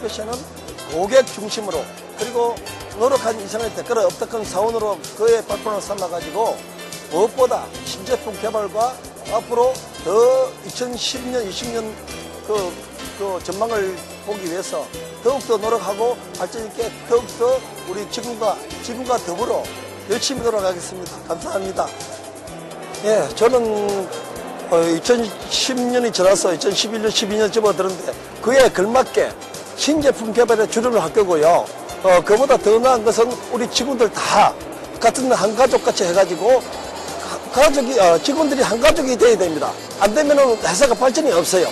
프로페션은 고객 중심으로 그리고 노력한 이상의 댓글을 업덕한 사원으로 그의 발판을 삼아가지고 무엇보다 신제품 개발과 앞으로 더 2012년, 20년 그, 그 전망을 보기 위해서 더욱더 노력하고 발전 있게 더욱더 우리 지금과, 지금과 더불어 열심히 돌아가겠습니다. 감사합니다. 예, 저는 2010년이 지나서 2011년, 12년 접어들었는데 그에 걸맞게 신제품 개발에 주력을 할 거고요. 어, 그보다 더 나은 것은 우리 직원들 다 같은 한 가족 같이 해가지고 가- 가족이, 어, 직원들이 한 가족이 돼야 됩니다. 안 되면은 회사가 발전이 없어요.